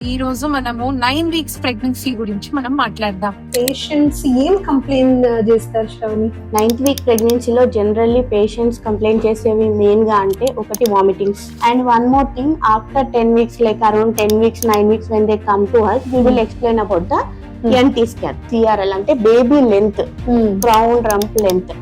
ఈ రోజు మనము నైన్ వీక్స్ ప్రెగ్నెన్సీ గురించి మనం మాట్లాడదాం. పేషెంట్స్ ఏం కంప్లైంట్ చేస్తారు శ్రవణి? నైన్త్ వీక్ ప్రెగ్నెన్సీలో జనరల్లీ పేషెంట్స్ కంప్లైంట్ చేసేవి మెయిన్గా అంటే ఒకటి vomitings and one more thing after ten weeks like around ten weeks nine weeks when they come to us we will explain about the NT scan CRL అంటే baby length crown rump length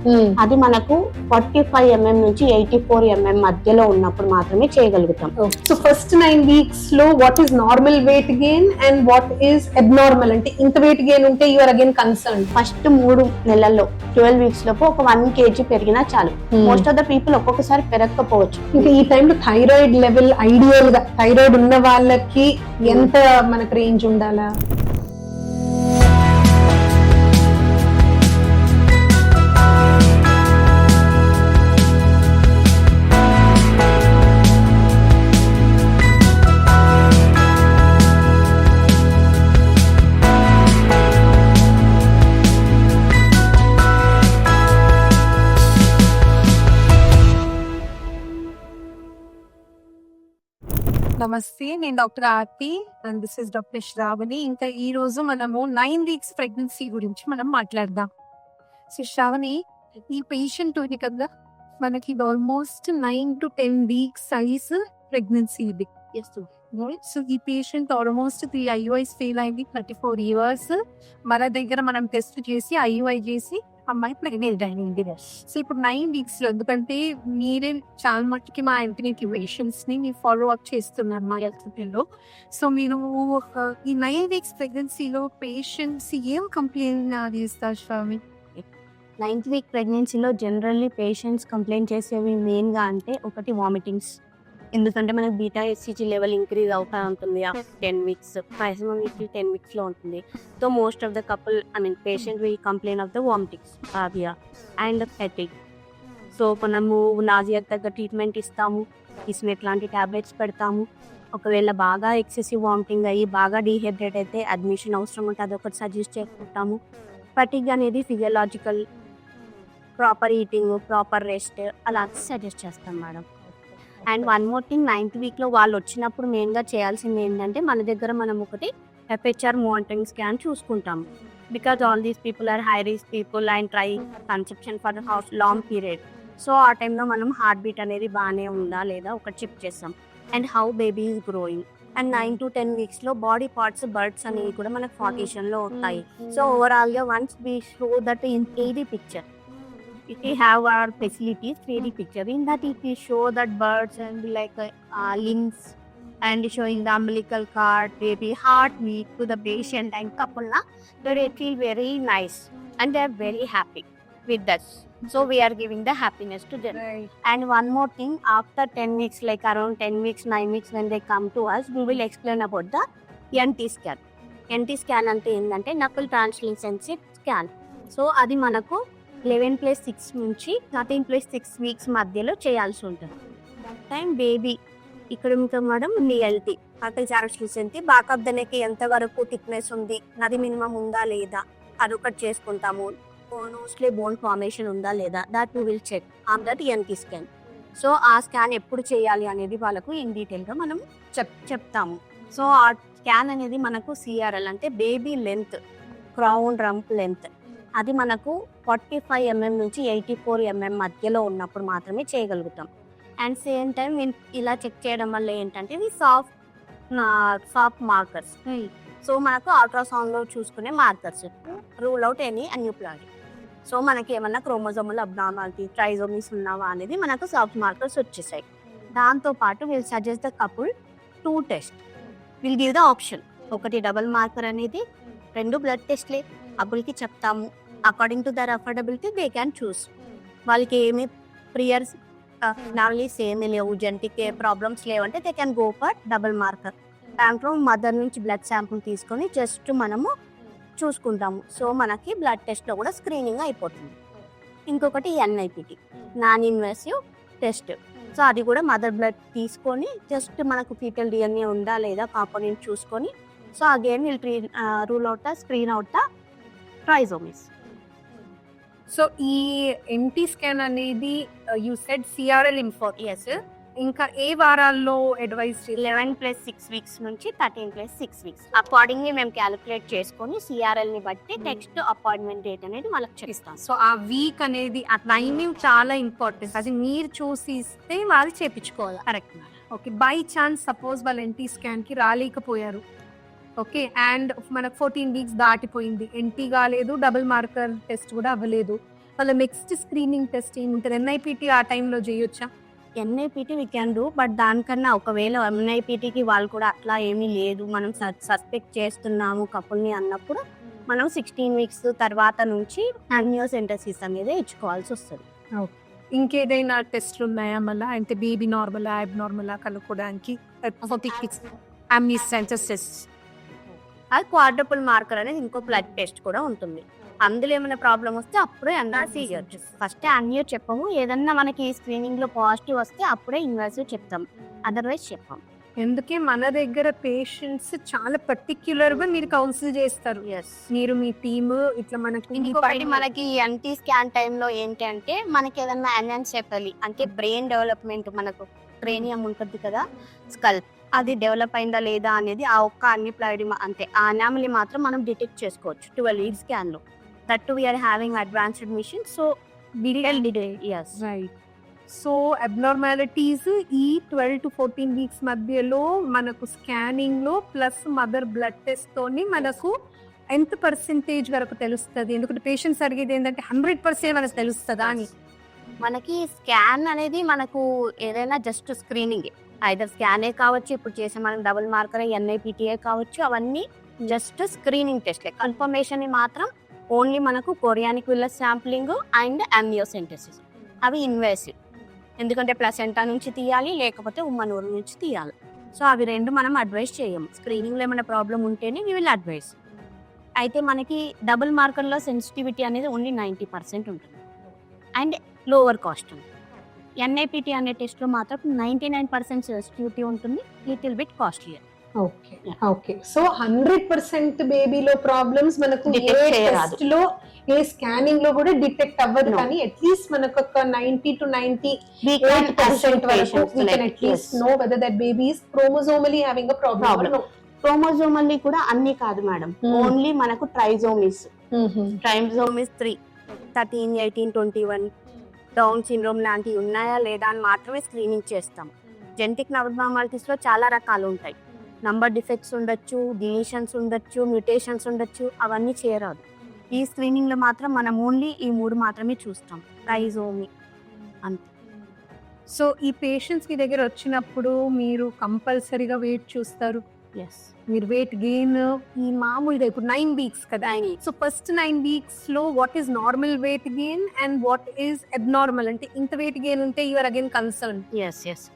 అది మనకు forty five MM నుంచి eighty four MM మధ్యలో ఉన్నప్పుడు మాత్రమే చేయగలుగుతాం. So first nine వీక్స్లో what is normal weight gain and what is abnormal అంటే ఇంత వెయిట్ గెయిన్ ఉంటే you are again concern first మూడు నెలల్లో ట్వెల్వ్ వీక్స్ లోపు ఒక వన్ కేజీ పెరిగినా చాలు. మోస్ట్ ఆఫ్ ద పీపుల్ ఒక్కొక్కసారి పెరగకపోవచ్చు. ఇంకా ఈ టైంలో థైరాయిడ్ లెవెల్ ఐడియల్గా థైరాయిడ్ ఉన్న వాళ్ళకి ఎంత మనకు రేంజ్ ఉండాలా? నమస్తే నేను doctor Aarti and this is doctor Shravani. ఇంకా ఈ రోజు మనము నైన్ వీక్స్ ప్రెగ్నెన్సీ గురించి మనం మాట్లాడదాం. సో శ్రావణి ఈ పేషెంట్ ఉంది కదా మనకి almost nine to ten weeks size pregnancy ఇది. సో ఈ patient almost three IUIs fail అయింది థర్టీ ఫోర్ ఇయర్స్ మన దగ్గర మనం టెస్ట్ చేసి ఐయుఐ చేసి అమ్మాయి ప్రెగ్నెంట్ అయింది సో ఇప్పుడు నైన్ వీక్స్లో ఎందుకంటే మీరే చాలా మట్టుకి మా ఇన్ఫినిటీ పేషెంట్స్ని మీరు ఫాలో అప్ చేస్తున్నారు మా హెల్త్లో సో మీరు ఒక ఈ నైన్ వీక్స్ ప్రెగ్నెన్సీలో పేషెంట్స్ ఏం కంప్లైంట్ చేస్తారు స్వామి? నైన్త్ వీక్ ప్రెగ్నెన్సీలో జనరల్లీ పేషెంట్స్ కంప్లైంట్ చేసేవి మెయిన్గా అంటే ఒకటి వామిటింగ్స్ ఎందుకంటే మనకి బీటా ఎస్సీజీ లెవెల్ ఇంక్రీజ్ అవుతా ఉంటుంది ten weeks maximum week ten వీక్స్లో ఉంటుంది. So most of the couple I mean patient will complain of the vomitings Avia and fatigue so మనము నాజియా తగ్గ ట్రీట్మెంట్ ఇస్తాము. ఇసుమ ఎట్లాంటి టాబ్లెట్స్ పెడతాము. ఒకవేళ బాగా ఎక్సెసివ్ వామిటింగ్ అయ్యి బాగా డీహైడ్రేట్ అయితే అడ్మిషన్ అవసరం ఉంటే అదొకటి సజెస్ట్ చేసుకుంటాము. ఫటిగ్ అనేది physiological proper eating proper rest అలా సజెస్ట్ చేస్తాం madam. And one more thing ninth వీక్లో వాళ్ళు వచ్చినప్పుడు మెయిన్గా చేయాల్సింది ఏంటంటే మన దగ్గర మనం ఒకటి ఎఫ్హెచ్ఆర్ మానిటరింగ్ స్కాన్ చూసుకుంటాం because all these people are high risk people and try conception for house long period so ఆ టైంలో మనం హార్ట్ బీట్ అనేది బాగానే ఉందా లేదా ఒకటి చెక్ చేస్తాం. And how baby is growing and nine to ten వీక్స్లో body parts buds అనేవి కూడా మనకు ఫార్టేషన్లో ఉంటాయి. సో ఓవరాల్గా once we show that in ఏది picture we have our facilities 3D picture in that if we show that birds and like uh, uh, links and showing the umbilical cord, baby heartbeat to the patient and couple, na, they feel very nice and they are very happy with that. So we are giving the happiness to them. And one more thing, after 10 weeks, like around 10 weeks, 9 weeks, when they come to us, we will explain about the NT scan. NT scan అంటే ఏంటంటే Nakul translucency scan so అది మనకు eleven plus six నుంచి thirteen plus six weeks మధ్యలో చేయాల్సి ఉంటుంది. Time baby ఇక్కడ ఇంకా మేడం నిఎల్టీ అక్కడ చారస్లూసెన్సీ బాకప్ దానికి ఎంత వరకు థిక్నెస్ ఉంది? నది మినిమం ఉందా లేదా? అదొకటి చేసుకుంటాము. మోస్ట్లీ బోన్ ఫార్మేషన్ ఉందా లేదా? That you will check on that ఎన్కి scan so ఆ స్కాన్ ఎప్పుడు చేయాలి అనేది వాళ్ళకు ఇన్ డీటెయిల్గా మనం చెప్ చెప్తాము. సో ఆ స్కాన్ అనేది మనకు సిఆర్ఎల్ అంటే baby length crown rump length అది మనకు ఫార్టీ ఫైవ్ ఎంఎం నుంచి ఎయిటీ ఫోర్ ఎంఎం మధ్యలో ఉన్నప్పుడు మాత్రమే చేయగలుగుతాం. అండ్ సేమ్ టైం ఇలా చెక్ చేయడం వల్ల ఏంటంటే ఇది సాఫ్ట్ సాఫ్ట్ మార్కర్స్. సో మనకు అల్ట్రాసౌండ్లో చూసుకునే markers. Rule out any aneuploidy so మనకి ఏమన్నా క్రోమోజోమల్ అబ్నార్మాలిటీ ట్రైజోమిస్ ఉన్నావా అనేది మనకు సాఫ్ట్ మార్కర్స్ వచ్చేసాయి. దాంతో పాటు will suggest the couple to test will give the option ఒకటి డబుల్ మార్కర్ అనేది రెండు బ్లడ్ టెస్ట్లే కపుల్కి చెప్తాము. According to their affordability they can choose వాళ్ళకి ఏమి ప్రియర్స్ నావలీస్ ఏమి లేవు జంటికి ఏ ప్రాబ్లమ్స్ లేవంటే they can go for double marker దాంట్లో మదర్ నుంచి బ్లడ్ శాంపుల్ తీసుకొని జస్ట్ మనము చూసుకుంటాము. సో మనకి బ్లడ్ టెస్ట్లో కూడా స్క్రీనింగ్ అయిపోతుంది. ఇంకొకటి NIPT non invasive test so అది కూడా మదర్ బ్లడ్ తీసుకొని జస్ట్ మనకు ఫీటల్ డిఎన్ఏ ఉందా లేదా కాంపోనెంట్ చూసుకొని so again will rule out the screen out the trisomies so ఈ ఎంటీ స్కాన్ అనేది యూ సెడ్ సిఆర్ఎల్ ఎస్ ఇంకా ఏ వారాల్లో advise eleven plus six weeks నుంచి thirteen plus six weeks accordingly మేము క్యాలిక్యులేట్ చేసుకొని సిఆర్ఎల్ని బట్టి నెక్స్ట్ అపాయింట్మెంట్ డేట్ అనేది వాళ్ళకి చెప్తాం. సో ఆ వీక్ అనేది ఆ టైమింగ్ చాలా ఇంపార్టెంట్ అది మీరు చూసి ఇస్తే వాళ్ళు చేపించుకోవాలి. Correct okay by chance suppose వాళ్ళు ఎన్టీ స్కాన్కి రాలేకపోయారు. ఓకే అండ్ మనకు ఫోర్టీన్ వీక్స్ దాటిపోయింది. ఎన్టీ కాలేదు డబుల్ మార్కర్ టెస్ట్ కూడా అవ్వలేదు. వాళ్ళ నెక్స్ట్ స్క్రీనింగ్ టెస్ట్ ఏముంటుంది? ఎన్ఐపిటి ఆ టైంలో చేయొచ్చా? NIPT we can do but దానికన్నా ఒకవేళ ఎన్ఐపిటికి వాళ్ళు కూడా అట్లా ఏమీ లేదు. మనం సస్పెక్ట్ చేస్తున్నాము కపుల్ని అన్నప్పుడు మనం సిక్స్టీన్ వీక్స్ తర్వాత నుంచి అన్యోసెంటసిస్ అనేది ఇచ్చుకోవాల్సి వస్తుంది. ఇంకేదైనా టెస్ట్లు ఉన్నాయా మళ్ళీ? అంటే బేబీ నార్మల్ యాబ్ నార్మల్ కనుక్కోవడానికి టెస్ట్ అది క్వాడ్రపుల్ మార్కర్ అనేది ఇంకో బ్లడ్ టెస్ట్ కూడా ఉంటుంది. అందులో ఏమైనా ప్రాబ్లం వస్తే అప్పుడే ఎన్ఆర్సీ చేయొచ్చు ఫస్ట్ అన్యూ చెప్పము. ఏదన్నా మనకి స్క్రీనింగ్లో పాజిటివ్ వస్తే అప్పుడే ఇన్వాసివ్ చెప్తాం. అదర్వైజ్ చెప్పాం. ఎందుకే మన దగ్గర పేషెంట్స్ చాలా పర్టిక్యులర్గా మీరు కౌన్సిల్ చేస్తారు. ఎస్ మీరు మీ టీమ్ ఇట్లా మనకి మనకి ఎన్టీ స్కాన్ టైంలో ఏంటి అంటే మనకి ఏదన్నా ఎన్హాన్స్ చెప్పాలి. అంటే బ్రెయిన్ డెవలప్మెంట్ మనకు క్రేనియం ఉంటుంది కదా స్కల్ అది డెవలప్ అయిందా లేదా అనేది ఆ ఒక్క అన్నిప్లాయిడ్ అంతే. ఆ అనామలీ మాత్రం మనం డిటెక్ట్ చేసుకోవచ్చు twelve week స్కాన్లో that we're having advanced machine so right so abnormalities ఈ ట్వెల్వ్ టు ఫోర్టీన్ వీక్స్ మధ్యలో మనకు స్కానింగ్లో ప్లస్ మదర్ బ్లడ్ టెస్ట్ తోని మనకు ఎంత పర్సెంటేజ్ వరకు తెలుస్తుంది? ఎందుకంటే పేషెంట్స్ అడిగేది ఏంటంటే హండ్రెడ్ పర్సెంట్ మనకు తెలుస్తుందా అని. మనకి స్కాన్ అనేది మనకు ఏదైనా జస్ట్ స్క్రీనింగ్ ఐదర్ స్కానే కావచ్చు ఇప్పుడు చేసే మనకి డబుల్ మార్కర్ ఎన్ఐపిటిఏ కావచ్చు అవన్నీ జస్ట్ స్క్రీనింగ్ టెస్ట్ కన్ఫర్మేషన్ మాత్రం ఓన్లీ మనకు chorionic villus sampling and amniocentesis. అవి ఇన్వేసివ్. ఎందుకంటే ప్లసెంటా నుంచి తీయాలి లేకపోతే ఉమ్మనూరు నుంచి తీయాలి. సో అవి రెండు మనం అడ్వైస్ చేయము. స్క్రీనింగ్లో ఏమైనా ప్రాబ్లం ఉంటేనే వీ విల్ అడ్వైస్. అయితే మనకి డబుల్ మార్కర్లో సెన్సిటివిటీ అనేది ఓన్లీ నైంటీ పర్సెంట్ ఉంటుంది. అండ్ లోవర్ కాస్ట్ ఉంది ఎన్ఐపిటి అనే టెస్ట్లో మాత్రం నైంటీ నైన్ పర్సెంట్ సెన్సిటివిటీ ఉంటుంది little bit costly okay okay so hundred percent బేబీలో problems మనకు ఏ. టెస్ట్లో ఏ స్కానింగ్లో కూడా డిటెక్ట్ అవ్వదు. కానీ అట్లీస్ట్ మనకు ఒక ninety two ninety eight percent వరకు that baby is chromosomally having a problem. Problem. or no. Chromosomally కూడా అన్ని కాదు మేడం Hmm. ఓన్లీ మనకు trisomies. Trisomies three thirteen eighteen twenty one down syndrome లాంటివి ఉన్నాయా లేదా అని మాత్రమే స్క్రీనింగ్ చేస్తాం జెనటిక్ నవమాలిటీస్లో చాలా రకాలు ఉంటాయి. నంబర్ డిఫెక్ట్స్ ఉండొచ్చు డిలీషన్స్ ఉండొచ్చు మ్యూటేషన్స్ ఉండొచ్చు అవన్నీ చేయరాదు ఈ స్క్రీనింగ్లో మాత్రం మనం ఓన్లీ ఈ మూడు మాత్రమే చూస్తాం. ట్రైజోమి సో ఈ పేషెంట్స్ మీ దగ్గర వచ్చినప్పుడు మీరు కంపల్సరీగా వెయిట్ చూస్తారు? మీరు వెయిట్ గెయిన్ ఈ మామూలుగా ఇప్పుడు నైన్ వీక్స్ కదా. So first nine వీక్స్లో what is normal weight gain and what is abnormal అంటే ఇంత వెయిట్ గెయిన్ ఉంటే you are again concern yes yes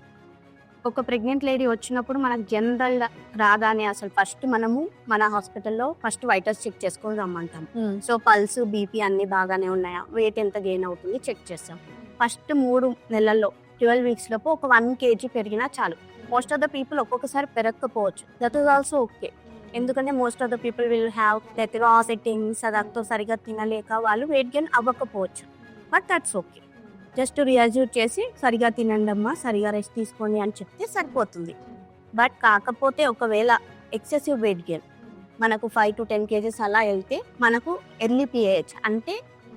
ఒక ప్రెగ్నెంట్ లేడీ వచ్చినప్పుడు మనకు జనరల్ రాగానే అసలు ఫస్ట్ మనము మన హాస్పిటల్లో ఫస్ట్ వైటర్స్ చెక్ చేసుకొని రమ్మంటాం సో పల్స్ బీపీ అన్ని బాగానే ఉన్నాయా? వెయిట్ ఎంత గెయిన్ అవుతుంది? చెక్ చేస్తాం. ఫస్ట్ మూడు నెలల్లో ట్వెల్వ్ వీక్స్ లోపు ఒక వన్ కేజీ పెరిగినా చాలు. మోస్ట్ ఆఫ్ ద పీపుల్ ఒక్కొక్కసారి పెరగకపోవచ్చు దట్ ఈస్ ఆల్సో ఓకే ఎందుకంటే most of the people will have డెత్గా settings అదతో సరిగా తినలేక వాళ్ళు వెయిట్ గెయిన్ అవ్వకపోవచ్చు. బట్ దట్స్ ఓకే జస్ట్ రియాజ్యూట్ చేసి సరిగా తినండి అమ్మా సరిగా రెస్ట్ తీసుకోండి అని చెప్తే సరిపోతుంది. బట్ కాకపోతే ఒకవేళ ఎక్సెసివ్ వెయిట్ గెయిన్ మనకు ఫైవ్ టు టెన్ కేజెస్ అలా వెళ్తే మనకు ఎర్లీ పిహెచ్ అంటే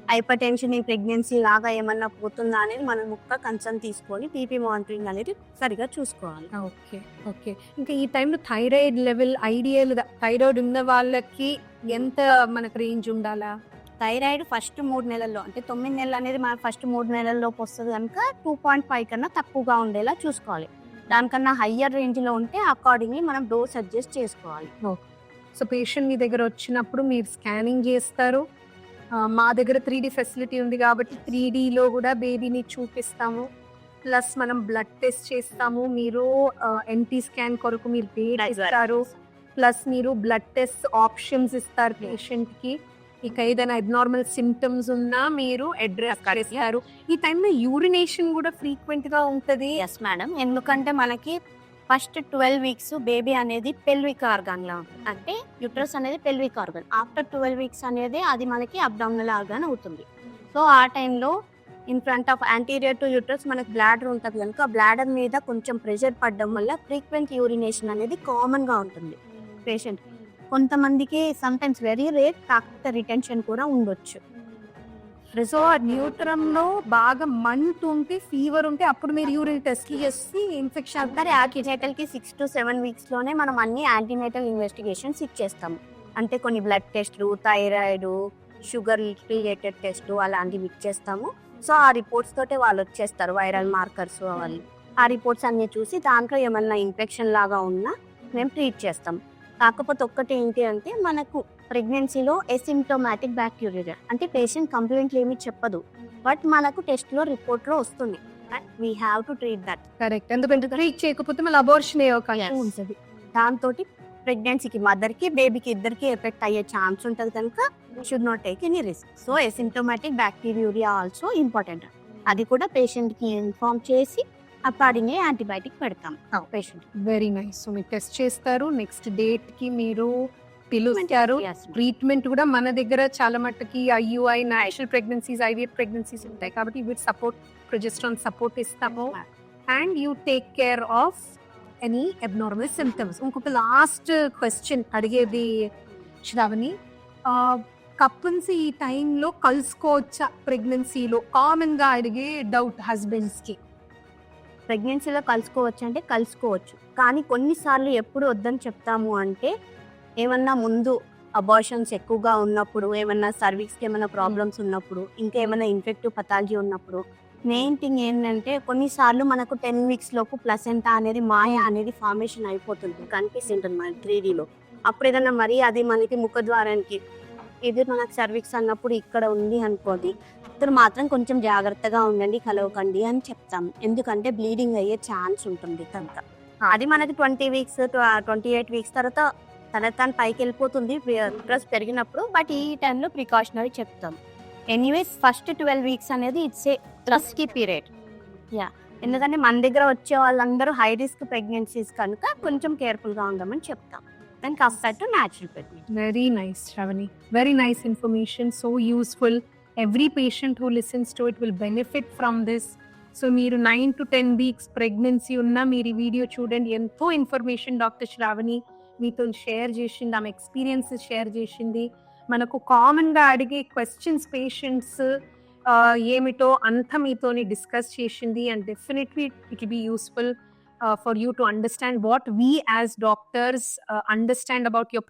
హైపర్ టెన్షన్ ఈ ప్రెగ్నెన్సీ లాగా ఏమన్నా పోతుందా అనేది మనం ఒక్క కన్సర్న్ తీసుకొని పీపీ మానిటరింగ్ అనేది సరిగా చూసుకోవాలి. Okay okay. ఇంకా ఈ టైంలో థైరాయిడ్ లెవెల్ ఐడియల్ థైరాయిడ్ ఉన్న వాళ్ళకి ఎంత మనకు రేంజ్ ఉండాలా? థైరాయిడ్ ఫస్ట్ మూడు నెలల్లో అంటే తొమ్మిది నెలలు అనేది మన ఫస్ట్ మూడు నెలల్లోకి వస్తుంది కనుక టూ పాయింట్ ఫైవ్ కన్నా తక్కువగా ఉండేలా చూసుకోవాలి. దానికన్నా హయ్యర్ రేంజ్లో ఉంటే అకార్డింగ్లీ మనం డోస్ అడ్జస్ట్ చేసుకోవాలి. సో పేషెంట్ మీ దగ్గర వచ్చినప్పుడు మీరు స్కానింగ్ చేస్తారు? మా దగ్గర త్రీ డి ఫెసిలిటీ ఉంది కాబట్టి త్రీ లో కూడా బేబీని చూపిస్తాము. ప్లస్ మనం బ్లడ్ టెస్ట్ చేస్తాము. మీరు ఎన్టీ స్కాన్ కొరకు మీరు డేట్ ఇస్తారు. ప్లస్ మీరు బ్లడ్ టెస్ట్ ఆప్షన్స్ ఇస్తారు పేషెంట్కి ఇక ఏదైనా అబ్నార్మల్ సిమ్టమ్స్ ఉన్నా మీరు అడ్రస్ చేస్తారు. ఈ టైంలో యూరినేషన్ కూడా ఫ్రీక్వెంట్గా ఉంటది. ఎస్ మేడం ఎందుకంటే మనకి ఫస్ట్ ట్వెల్వ్ వీక్స్ బేబీ అనేది పెల్విక్ ఆర్గాన్ లా అంటే యుట్రస్ అనేది pelvic organ. After twelve weeks అనేది అది మనకి అబ్డామినల్ ఆర్గాన్ అవుతుంది. సో ఆ టైంలో in front of anterior to uterus మనకు బ్లాడర్ ఉంటుంది కనుక బ్లాడర్ మీద కొంచెం ప్రెషర్ పడడం వల్ల ఫ్రీక్వెంట్ యూరినేషన్ అనేది కామన్గా ఉంటుంది పేషెంట్ కొంతమందికి సమ్ టైమ్స్ వెరీ రేర్ కాకపోతే రిటెన్షన్ కూడా ఉండొచ్చు. సో న్యూట్రమ్లో బాగా మంత్ ఉంటే ఫీవర్ ఉంటే అప్పుడు మీరు యూరిన్ టెస్ట్ చేసి ఇన్ఫెక్షన్ సరే యాక్సినేటల్కి సిక్స్ టు సెవెన్ వీక్స్లోనే మనం అన్ని యాంటీనేటల్ ఇన్వెస్టిగేషన్స్ ఇచ్చేస్తాము. అంటే కొన్ని బ్లడ్ టెస్ట్లు థైరాయిడ్ షుగర్ రిలేటెడ్ టెస్ట్ అలాంటివి ఇచ్చేస్తాము. సో ఆ రిపోర్ట్స్ తోటే వాళ్ళు వచ్చేస్తారు వైరల్ మార్కర్స్ వాళ్ళు ఆ రిపోర్ట్స్ అన్ని చూసి దాంట్లో ఏమన్నా ఇన్ఫెక్షన్ లాగా ఉన్నా మేము ట్రీట్ చేస్తాం. కాకపోతే ఒక్కటి ఏంటి అంటే మనకు ప్రెగ్నెన్సీలో ఎసిమ్టోమాటిక్ బ్యాక్టీరియా అంటే పేషెంట్ కంప్లైంట్లు ఏమీ చెప్పదు. బట్ మనకు టెస్ట్లో రిపోర్ట్లో వస్తుంది. We have to treat that correct ఎందుకంటే ట్రీట్ చేయకపోతే మళ్ళీ అబోర్షన్. ఉంటుంది. దాంతో ప్రెగ్నెన్సీకి మదర్కి బేబీకి ఇద్దరికి ఎఫెక్ట్ అయ్యే ఛాన్స్ ఉంటుంది కనుక should not take any risk so asymptomatic bacteria also important అది కూడా పేషెంట్కి ఇన్ఫార్మ్ చేసి అకార్డింగ్ యాంటీబయాటిక్ పెడతాం. పేషెంట్ వెరీ నైస్ సో మీరు టెస్ట్ చేస్తారు. నెక్స్ట్ డేట్కి మీరు పిలుస్తారు. ట్రీట్మెంట్ కూడా మన దగ్గర చాలా మట్టుకి IUI national pregnancies IVF pregnancies ఉంటాయి. కాబట్టి వీటి సపోర్ట్ ప్రొజెస్ట్రాన్ సపోర్ట్ ఇస్తాము. And you take care of any abnormal symptoms ఇంకొక లాస్ట్ క్వశ్చన్ అడిగేది శ్రావణి. కపుల్స్ ఈ టైంలో కలుసుకోవచ్చా ప్రెగ్నెన్సీలో కామన్గా అడిగే డౌట్ హస్బెండ్స్కి ప్రెగ్నెన్సీలో కలుసుకోవచ్చు అంటే కలుసుకోవచ్చు. కానీ కొన్నిసార్లు ఎప్పుడు వద్దని చెప్తాము అంటే ఏమన్నా ముందు అబార్షన్స్ ఎక్కువగా ఉన్నప్పుడు ఏమన్నా సర్వీస్కి ఏమైనా ప్రాబ్లమ్స్ ఉన్నప్పుడు ఇంకా ఏమైనా ఇన్ఫెక్టివ్ పథాలజీ ఉన్నప్పుడు మెయిన్ థింగ్ ఏంటంటే కొన్నిసార్లు మనకు టెన్ వీక్స్ లోపు ప్లసెంటా అనేది మాయ అనేది ఫార్మేషన్ అయిపోతుంది కనిపిస్తుంటుంది మన త్రీ అప్పుడు ఏదైనా మరీ అది మనకి ముఖద్వారానికి ఇది మనకు సర్వీక్స్ అన్నప్పుడు ఇక్కడ ఉంది అనుకోండి ఇద్దరు మాత్రం కొంచెం జాగ్రత్తగా ఉండండి కలవకండి అని చెప్తాం ఎందుకంటే బ్లీడింగ్ అయ్యే ఛాన్స్ ఉంటుంది కనుక. అది మనకి twenty weeks twenty eight weeks తర్వాత తన తను పైకి వెళ్ళిపోతుంది ప్లస్ పెరిగినప్పుడు. బట్ ఈ టైంలో ప్రికాషనరీ చెప్తాం. ఎనీవేస్ ఫస్ట్ ట్వెల్వ్ వీక్స్ అనేది it's a risky period yeah ఎందుకంటే మన దగ్గర వచ్చే వాళ్ళందరూ హై రిస్క్ ప్రెగ్నెన్సీస్ కనుక కొంచెం కేర్ఫుల్గా ఉండమని చెప్తాం. దాని compare to natural pregnancy very nice Sravani very nice information so useful every patient who listens to it will benefit from this so మీరు nine to ten weeks pregnancy ఉన్న మీరు ఈ వీడియో చూడండి. ఎంతో ఇన్ఫర్మేషన్ డాక్టర్ శ్రావణి మీతో share చేసింది ఆమె experience share చేసింది. మనకు కామన్గా అడిగే క్వశ్చన్స్ పేషెంట్స్ ఏమిటో అంత మీతోని డిస్కస్ చేసింది. And definitely it be be useful for you to understand what we as doctors understand about your